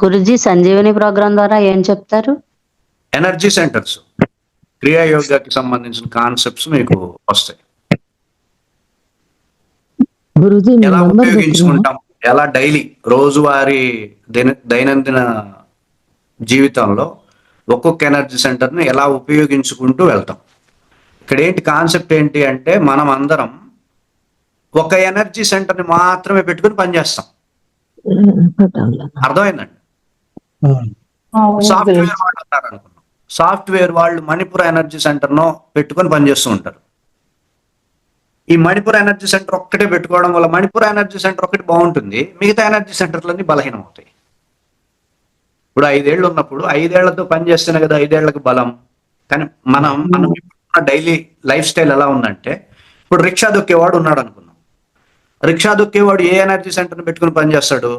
Guruji Sanjeevani programme ద్వారా ఏం చెప్తారు? Energy centres. క్రియా యోగాకి సంబంధించిన కాన్సెప్ట్స్ మీకు వస్తాయి. ఎలా ఉపయోగించుకుంటాం? ఎలా డైలీ రోజువారీ దైన దైనందిన జీవితంలో ఒక్కొక్క ఎనర్జీ సెంటర్ని ఎలా ఉపయోగించుకుంటూ వెళ్తాం? ఇక్కడ ఏంటి కాన్సెప్ట్ ఏంటి అంటే మనం అందరం ఒక ఎనర్జీ సెంటర్ని మాత్రమే పెట్టుకుని పనిచేస్తాం. అర్థమైందండి? సాఫ్ట్వేర్ వాళ్ళు ఉన్నారు అనుకున్నాం. సాఫ్ట్వేర్ వాళ్ళు మణిపుర ఎనర్జీ సెంటర్ను పెట్టుకొని పనిచేస్తూ ఉంటారు. ఈ మణిపుర ఎనర్జీ సెంటర్ ఒక్కటే పెట్టుకోవడం వల్ల మణిపుర ఎనర్జీ సెంటర్ ఒకటి బాగుంటుంది. మిగతా ఎనర్జీ సెంటర్లన్నీ బలహీనం అవుతాయి ఇప్పుడు ఐదేళ్ళు ఉన్నప్పుడు ఐదేళ్ళతో పనిచేస్తేనే కదా ఐదేళ్ళకు బలం. కానీ మనం మనం డైలీ లైఫ్ స్టైల్ ఎలా ఉందంటే ఇప్పుడు రిక్షా దొక్కేవాడు ఉన్నాడు అనుకున్నాం రిక్షా దొక్కేవాడు ఏ ఎనర్జీ సెంటర్ని పెట్టుకుని పనిచేస్తాడు?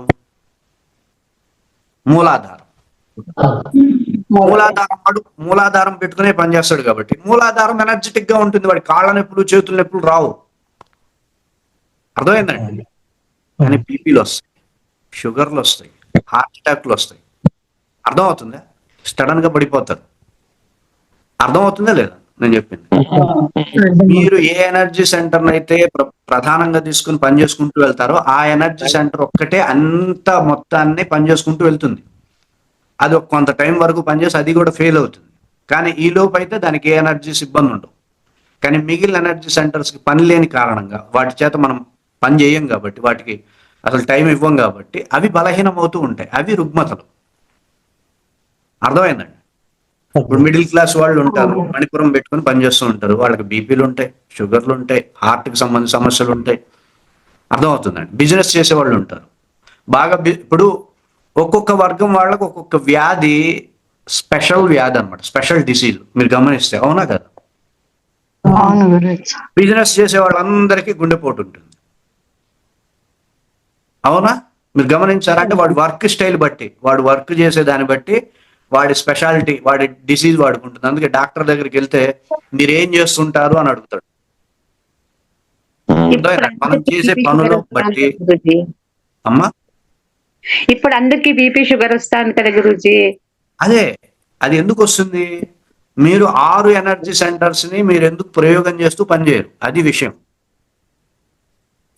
మూలాధారం. మూలాధారం వాడు మూలాధారం పెట్టుకునే పనిచేస్తాడు కాబట్టి. మూలాధారం ఎనర్జెటిక్గా ఉంటుంది వాడి కాళ్ళ నొప్పులు చేతుల నొప్పులు రావు. అర్థమైందండి? కానీ బీపీలు వస్తాయి షుగర్లు వస్తాయి హార్ట్ అటాక్లు వస్తాయి. అర్థమవుతుందా? సడన్గా పడిపోతారు. అర్థమవుతుందా లేదా? నేను చెప్పింది. మీరు ఏ ఎనర్జీ సెంటర్ అయితే ప్రధానంగా తీసుకుని పని చేసుకుంటూ వెళ్తారో ఆ ఎనర్జీ సెంటర్ ఒక్కటే అంత మొత్తాన్ని పని చేసుకుంటూ వెళ్తుంది. అది ఒక కొంత టైం వరకు పనిచేసి అది కూడా ఫెయిల్ అవుతుంది. కానీ ఈ లోపు అయితే దానికి ఏ ఎనర్జీస్ ఇబ్బంది ఉండవు. కానీ మిగిలిన ఎనర్జీ సెంటర్స్కి పని లేని కారణంగా వాటి చేత మనం పని చేయం కాబట్టి వాటికి అసలు టైం ఇవ్వం కాబట్టి అవి బలహీనం అవుతూ ఉంటాయి. అవి రుగ్మతలు. అర్థమైందండి? ఇప్పుడు మిడిల్ క్లాస్ వాళ్ళు ఉంటారు. మణిపురం పెట్టుకుని పనిచేస్తూ ఉంటారు. వాళ్ళకి బీపీలు ఉంటాయి షుగర్లు ఉంటాయి హార్ట్కి సంబంధించిన సమస్యలు ఉంటాయి. అర్థమవుతుందండి? బిజినెస్ చేసే వాళ్ళు ఉంటారు. బాగా ఇప్పుడు ఒక్కొక్క వర్గం వాళ్ళకు ఒక్కొక్క వ్యాధి స్పెషల్ వ్యాధి అన్నమాట. స్పెషల్ డిసీజ్ మీరు గమనిస్తే అవునా కదా? బిజినెస్ చేసే వాళ్ళందరికీ గుండెపోటు ఉంటుంది. అవునా? మీరు గమనించారా? అంటే వాడి వర్క్ స్టైల్ బట్టి వాడు వర్క్ చేసే దాన్ని బట్టి వాడి స్పెషాలిటీ వాడి డిసీజ్ వాడుకుంటుంది. అందుకే డాక్టర్ దగ్గరికి వెళ్తే మీరు ఏం చేస్తుంటారు అని అడుగుతాడు. అర్థమైందా? మనం చేసే పనులు బట్టి అమ్మా? ఇప్పుడు అందరికి బీపీ షుగర్ వస్తాను కదా గురుజీ. అదే అది ఎందుకు వస్తుంది? మీరు ఆరు ఎనర్జీ సెంటర్స్ని మీరు ఎందుకు ప్రయోగం చేస్తూ పనిచేయరు? అది విషయం.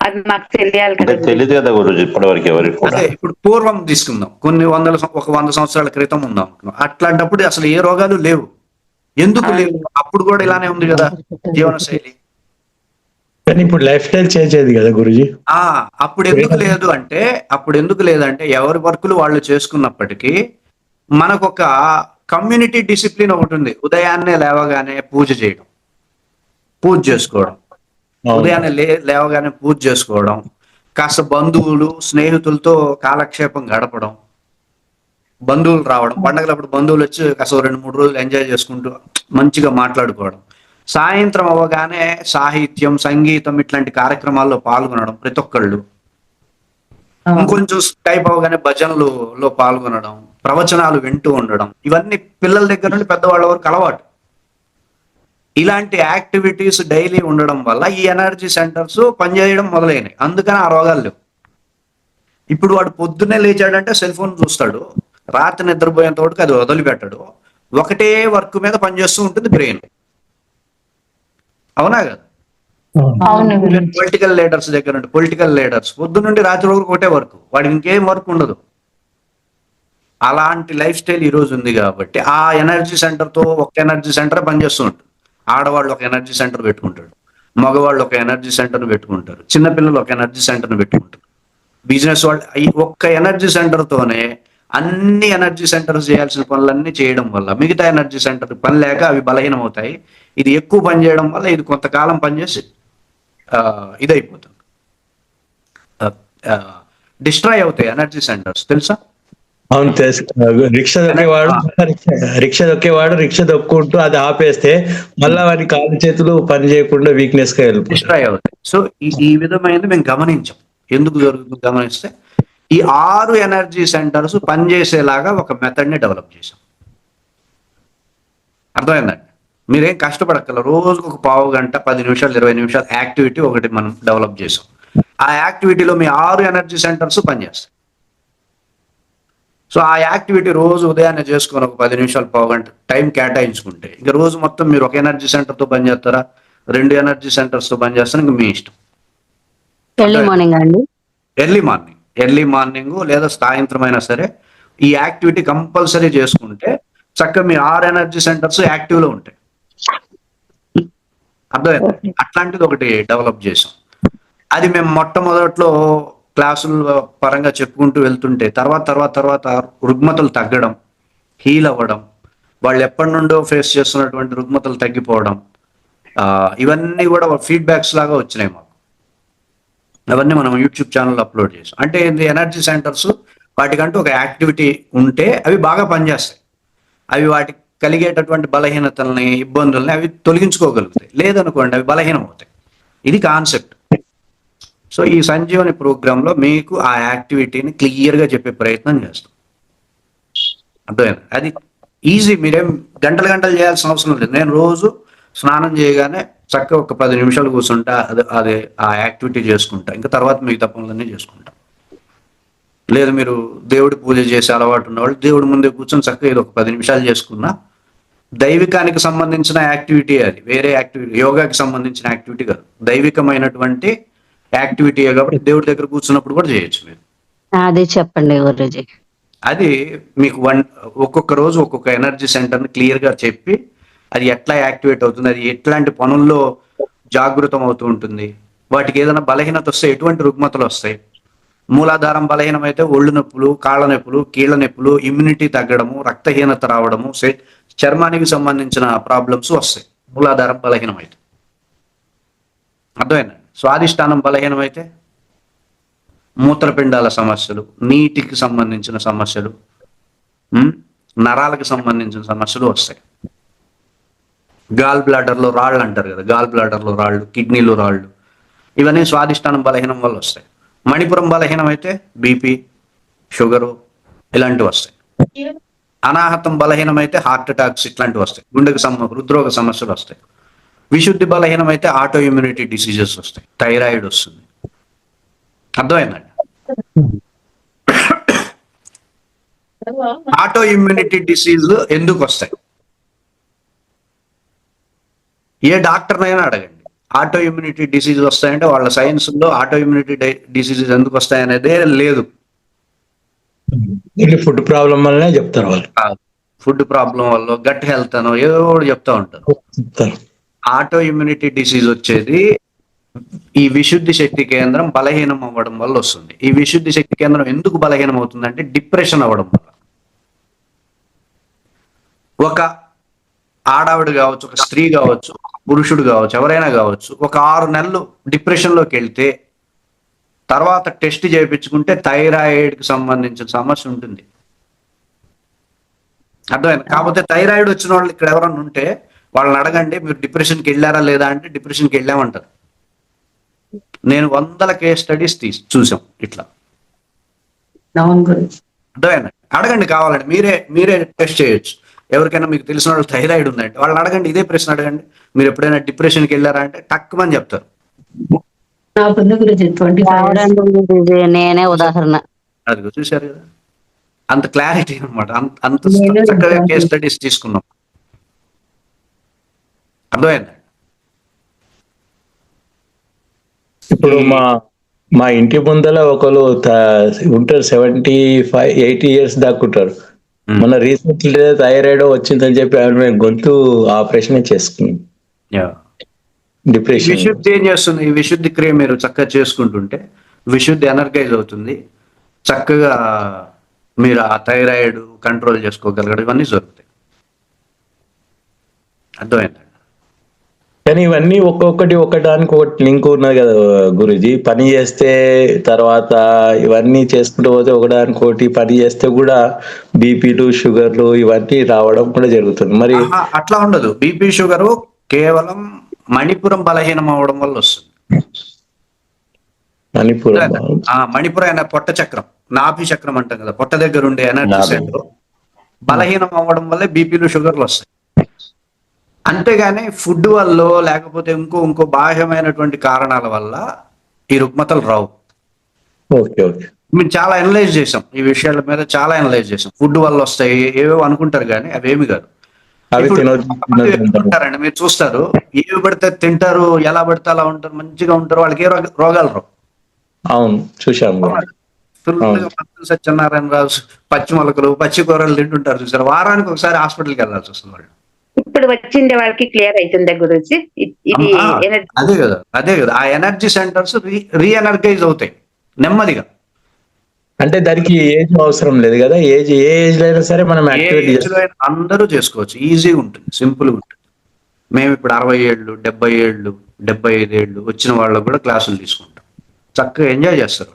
అది మాకు తెలియాలి కదా. తెలియదు కదా గురుజీ ఇప్పటివరకు ఎవరికి కూడా. అదే ఇప్పుడు పూర్వం తీసుకుందాం. కొన్ని వందల సం- ఒక వంద సంవత్సరాల క్రితం ఉందాం. అనుకున్నాం. అట్లాంటప్పుడు అసలు ఏ రోగాలు లేవు. ఎందుకు లేవు? అప్పుడు కూడా ఇలానే ఉంది కదా జీవన శైలి కానీ ఇప్పుడు లైఫ్ స్టైల్ చేంజ్ అయింది కదా గురుజీ? ఆ అప్పుడు ఎందుకు లేదు అంటే అప్పుడు ఎందుకు లేదంటే ఎవరి వర్కులు వాళ్ళు చేసుకున్నప్పటికీ మనకు ఒక కమ్యూనిటీ డిసిప్లిన్ ఒకటి ఉంది. ఉదయాన్నే లేవగానే పూజ చేయడం. పూజ చేసుకోవడం. ఉదయాన్నే లే లేవగానే పూజ చేసుకోవడం కాస్త బంధువులు స్నేహితులతో కాలక్షేపం గడపడం బంధువులు రావడం పండగలప్పుడు బంధువులు వచ్చి కాస్త రెండు మూడు రోజులు ఎంజాయ్ చేసుకుంటూ మంచిగా మాట్లాడుకోవడం సాయంత్రం అవ్వగానే సాహిత్యం సంగీతం ఇట్లాంటి కార్యక్రమాల్లో పాల్గొనడం ప్రతి ఒక్కళ్ళు. ఇంకొంచెం టైప్ అవగానే భజనలు లో పాల్గొనడం ప్రవచనాలు వింటూ ఉండడం ఇవన్నీ పిల్లల దగ్గర నుండి పెద్దవాళ్ళ వరకు అలవాటు. ఇలాంటి యాక్టివిటీస్ డైలీ ఉండడం వల్ల ఈ ఎనర్జీ సెంటర్స్ పనిచేయడం మొదలైనవి అందుకని ఆ రోగాలు లేవు. ఇప్పుడు వాడు పొద్దున్నే లేచాడంటే సెల్ ఫోన్ చూస్తాడు. రాత్రి నిద్రపోయేంత వరకు అది వదిలిపెట్టాడు. ఒకటే వర్క్ మీద పనిచేస్తూ ఉంటుంది బ్రెయిన్. అవునా కదా. పొలిటికల్ లీడర్స్ దగ్గర నుండి పొలిటికల్ లీడర్స్. పొద్దు నుండి రాత్రి వరకు ఒకటే వర్క్. వాడికి ఇంకేం వర్క్ ఉండదు. అలాంటి లైఫ్ స్టైల్ ఈ రోజు ఉంది కాబట్టి ఆ ఎనర్జీ సెంటర్తో ఒక ఎనర్జీ సెంటర్ పనిచేస్తూ ఉంటుంది. ఆడవాళ్ళు ఒక ఎనర్జీ సెంటర్ పెట్టుకుంటాడు. మగవాళ్ళు ఒక ఎనర్జీ సెంటర్ పెట్టుకుంటారు. చిన్నపిల్లలు ఒక ఎనర్జీ సెంటర్ పెట్టుకుంటారు. బిజినెస్ వాళ్ళు ఈ ఒక్క ఎనర్జీ సెంటర్ తోనే అన్ని ఎనర్జీ సెంటర్స్ చేయాల్సిన పనులన్నీ చేయడం వల్ల మిగతా ఎనర్జీ సెంటర్ పని లేక అవి బలహీనం అవుతాయి ఇది ఎక్కువ పని చేయడం వల్ల ఇది కొంతకాలం పనిచేసి ఇదైపోతుంది. డిస్ట్రాయ్ అవుతాయి ఎనర్జీ సెంటర్స్. తెలుసా? అవును రిక్షా దొక్కేవాడు రిక్షా దొక్కేవాడు రిక్షా దొక్కుంటూ అది ఆపేస్తే మళ్ళా వాడి కాలు చేతులు పని చేయకుండా వీక్నెస్గా వెళ్ళిపోతాయి సో ఈ విధమైనది మేము గమనించాం. ఎందుకు జరుగుతుంది గమనిస్తే ఈ ఆరు ఎనర్జీ సెంటర్స్ పనిచేసేలాగా ఒక మెథడ్ని డెవలప్ చేసాం అర్థమైందండి మీరేం కష్టపడక్కల రోజుకు ఒక పావు గంట పది నిమిషాలు ఇరవై నిమిషాలు యాక్టివిటీ ఒకటి మనం డెవలప్ చేసాం ఆ యాక్టివిటీలో మీ ఆరు ఎనర్జీ సెంటర్స్ పనిచేస్తాయి. సో ఆ యాక్టివిటీ రోజు ఉదయాన్నే చేసుకొని ఒక పది నిమిషాలు పావుగంట టైం కేటాయించుకుంటే ఇంకా రోజు మొత్తం మీరు ఒక ఎనర్జీ సెంటర్తో పనిచేస్తారా రెండు ఎనర్జీ సెంటర్స్తో పనిచేస్తారా ఇంకా మీ ఇష్టం. ఎర్లీ మార్నింగ్ అండి? Early morning. ఎర్లీ మార్నింగ్ లేదా సాయంత్రం అయినా సరే ఈ యాక్టివిటీ కంపల్సరీ చేసుకుంటే చక్కగా మీ ఆరు ఎనర్జీ సెంటర్స్ యాక్టివ్లో ఉంటాయి. అర్థమైంది? అట్లాంటిది ఒకటి డెవలప్ చేసాం అది మేము మొట్టమొదట్లో క్లాసుల పరంగా చెప్పుకుంటూ వెళ్తుంటే తర్వాత తర్వాత తర్వాత రుగ్మతలు తగ్గడం హీల్ అవ్వడం వాళ్ళు ఎప్పటి నుండో ఫేస్ చేస్తున్నటువంటి రుగ్మతలు తగ్గిపోవడం ఇవన్నీ కూడా ఫీడ్బ్యాక్స్ లాగా వచ్చినాయి మాకు. అవన్నీ మనం యూట్యూబ్ ఛానల్ అప్లోడ్ చేసాం. అంటే ఎనర్జీ సెంటర్స్ వాటికంటూ ఒక యాక్టివిటీ ఉంటే అవి బాగా పనిచేస్తాయి. అవి వాటికి కలిగేటటువంటి బలహీనతల్ని ఇబ్బందుల్ని అవి తొలగించుకోగలుగుతాయి. లేదనుకోండి అవి బలహీనం అవుతాయి ఇది కాన్సెప్ట్ సో ఈ సంజీవని ప్రోగ్రాంలో మీకు ఆ యాక్టివిటీని క్లియర్గా చెప్పే ప్రయత్నం చేస్తాం. అర్థమైంది? అది ఈజీ మీరేం గంటలు గంటలు చేయాల్సిన అవసరం లేదు. నేను రోజు స్నానం చేయగానే చక్కగా ఒక పది నిమిషాలు కూర్చుంటా అదే అదే ఆ యాక్టివిటీ చేసుకుంటా. ఇంకా తర్వాత మిగతా పనులన్నీ చేసుకుంటా. లేదు మీరు దేవుడి పూజ చేసే అలవాటు ఉన్నవాళ్ళు దేవుడి ముందే కూర్చొని చక్కగా ఇది ఒక పది నిమిషాలు చేసుకున్నా దైవికానికి సంబంధించిన యాక్టివిటీ అది. వేరే యాక్టివిటీ యోగాకి సంబంధించిన యాక్టివిటీ కాదు. దైవికమైనటువంటి యాక్టివిటీ కాబట్టి దేవుడి దగ్గర కూర్చున్నప్పుడు కూడా చేయొచ్చు మీరు. అది చెప్పండి గురుజీ. అది మీకు వన్ ఒక్కొక్క రోజు ఒక్కొక్క ఎనర్జీ సెంటర్ని క్లియర్గా చెప్పి అది ఎట్లా యాక్టివేట్ అవుతుంది అది ఎట్లాంటి పనుల్లో జాగృతం అవుతూ ఉంటుంది వాటికి ఏదైనా బలహీనత వస్తే ఎటువంటి రుగ్మతలు వస్తాయి? మూలాధారం బలహీనం అయితే ఒళ్ళు నొప్పులు కాళ్ళ నొప్పులు కీళ్ళ నొప్పులు ఇమ్యూనిటీ తగ్గడము రక్తహీనత రావడము చర్మానికి సంబంధించిన ప్రాబ్లమ్స్ వస్తాయి మూలాధారం బలహీనం అయితే స్వాధిష్టానం బలహీనమైతే బలహీనం అయితే మూత్రపిండాల సమస్యలు నీటికి సంబంధించిన సమస్యలు నరాలకు సంబంధించిన సమస్యలు వస్తాయి. గాల్ బ్లాడర్లో రాళ్ళు అంటారు కదా గాల్ బ్లాడర్లో రాళ్ళు కిడ్నీలో రాళ్ళు ఇవన్నీ స్వాదిష్టానం బలహీనం వల్ల వస్తాయి. మణిపురం బలహీనం అయితే బీపీ షుగరు ఇలాంటివి వస్తాయి. అనాహతం బలహీనం అయితే హార్ట్ అటాక్స్ ఇట్లాంటివి వస్తాయి. గుండెకు సమ హృద్రోగ సమస్యలు వస్తాయి. విశుద్ధి బలహీనం అయితే ఆటో ఇమ్యూనిటీ డిసీజెస్ వస్తాయి. థైరాయిడ్ వస్తుంది. అర్థమైందండి? ఆటో ఇమ్యూనిటీ డిసీజ్ ఎందుకు వస్తాయి? ఏ డాక్టర్నైనా అడగండి. ఆటో ఇమ్యూనిటీ డిసీజ్ వస్తాయంటే వాళ్ళ సైన్స్లో ఆటో ఇమ్యూనిటీ డిసీజెస్ ఎందుకు వస్తాయనేదే లేదు. ఫుడ్ ప్రాబ్లం వల్లనే చెప్తారు వాళ్ళు. ఫుడ్ ప్రాబ్లం వల్ల గట్ హెల్త్ అనో ఏదో చెప్తా ఉంటారు. ఆటో ఇమ్యూనిటీ డిసీజ్ వచ్చేది ఈ విశుద్ధి శక్తి కేంద్రం బలహీనం అవ్వడం వల్ల వస్తుంది. ఈ విశుద్ధి శక్తి కేంద్రం ఎందుకు బలహీనం అవుతుందంటే డిప్రెషన్ అవ్వడం వల్ల. ఒక ఆడావిడ కావచ్చు ఒక స్త్రీ కావచ్చు పురుషుడు కావచ్చు ఎవరైనా కావచ్చు ఒక ఆరు నెలలు డిప్రెషన్లోకి వెళ్తే తర్వాత టెస్ట్ చేయించుకుంటే థైరాయిడ్కి సంబంధించిన సమస్య ఉంటుంది. అర్థమైంది? కాకపోతే థైరాయిడ్ వచ్చిన వాళ్ళు ఇక్కడ ఎవరన్నా ఉంటే వాళ్ళని అడగండి మీరు డిప్రెషన్కి వెళ్ళారా లేదా అంటే డిప్రెషన్కి వెళ్ళామంటారు. నేను వందల కేస్ స్టడీస్ తీసి చూసాం ఇట్లా. అడగండి కావాలండి మీరే మీరే టెస్ట్ చేయొచ్చు. ఎవరికైనా మీకు తెలిసిన వాళ్ళు థైరాయిడ్ ఉందంటే వాళ్ళని అడగండి ఇదే ప్రశ్న అడగండి. మీరు ఎప్పుడైనా డిప్రెషన్కి వెళ్ళారా అంటే టక్కుమని చెప్తారు. నేనే ఉదాహరణ. అది చూశారు కదా. అంత క్లారిటీ అనమాట అంత చక్కగా. కేస్ స్టడీస్ తీసుకున్నాం. అర్థమైంది? ఇప్పుడు మా మా ఇంటి ముందర ఒకరు ఉంటారు సెవెంటీ ఫైవ్ ఎయిటీ ఇయర్స్ దాకా ఉంటారు. Hmm. మన రీసెంట్ థైరాయిడ్ వచ్చిందని చెప్పి ఆమె గొంతు ఆపరేషన్ చేసుకున్నాం. డిప్రెషన్ విశుద్ధి ఏం చేస్తుంది? ఈ విశుద్ధి క్రియ మీరు చక్కగా చేసుకుంటుంటే విశుద్ధి ఎనర్గైజ్ అవుతుంది. చక్కగా మీరు ఆ థైరాయిడ్ కంట్రోల్ చేసుకోగలగడం ఇవన్నీ జరుగుతాయి. అర్థమైందండి కానీ ఇవన్నీ ఒక్కొక్కటి ఒకటానికి ఒకటి లింక్ ఉన్నది కదా గురుజీ. పని చేస్తే తర్వాత ఇవన్నీ చేసుకుంటూ పోతే ఒకదానికి ఒకటి పని చేస్తే కూడా బీపీలు షుగర్లు ఇవన్నీ రావడం కూడా జరుగుతుంది. మరి అట్లా ఉండదు. బీపీ షుగర్ కేవలం మణిపురం బలహీనం అవడం వల్ల వస్తుంది. మణిపురం ఆ మణిపురం పొట్ట చక్రం నాభి చక్రం అంటాం కదా పొట్ట దగ్గర ఉండే ఎనర్జీ బలహీనం అవ్వడం వల్లే బీపీలు షుగర్లు వస్తాయి. అంతేగాని ఫుడ్ వల్ల లేకపోతే ఇంకో ఇంకో బాహ్యమైనటువంటి కారణాల వల్ల ఈ రుగ్మతలు రావు. Okay okay. మేము చాలా అనలైజ్ చేసాం ఈ విషయాల మీద చాలా అనలైజ్ చేసాం ఫుడ్ వల్ల వస్తాయి ఏవేవో అనుకుంటారు కానీ అవేమి కాదు. ఉంటారండి మీరు చూస్తారు. ఏవి పడితే తింటారు ఎలా పడితే అలా ఉంటారు మంచిగా ఉంటారు వాళ్ళకి ఏ రోగ- రోగాలు రావు. అవును చూసాము సత్యనారాయణ రాజు పచ్చి మొలకలు పచ్చి కూరలు తింటుంటారు చూసారు వారానికి ఒకసారి హాస్పిటల్కి వెళ్ళాల్సి వస్తుంది వాళ్ళు. ఇప్పుడు వచ్చిండే వాళ్ళకి క్లియర్ అవుతుందా గురుజీ ఇది అదే కదా అదే కదా. ఆ ఎనర్జీ సెంటర్స్ రీ ఎనర్గైజ్ అవుతాయి నెమ్మదిగా. అంటే దానికి ఏజ్ అవసరం లేదు కదా ఏజ్ ఏ ఏజ్లో అయినా సరే మనం యాక్టివేట్ అందరూ చేసుకోవచ్చు ఈజీగా ఉంటుంది సింపుల్గా ఉంటుంది. మేము ఇప్పుడు అరవై ఏళ్ళు డెబ్బై ఏళ్ళు డెబ్బై ఐదు ఏళ్ళు వచ్చిన వాళ్ళకు కూడా క్లాసులు తీసుకుంటాం. చక్కగా ఎంజాయ్ చేస్తారు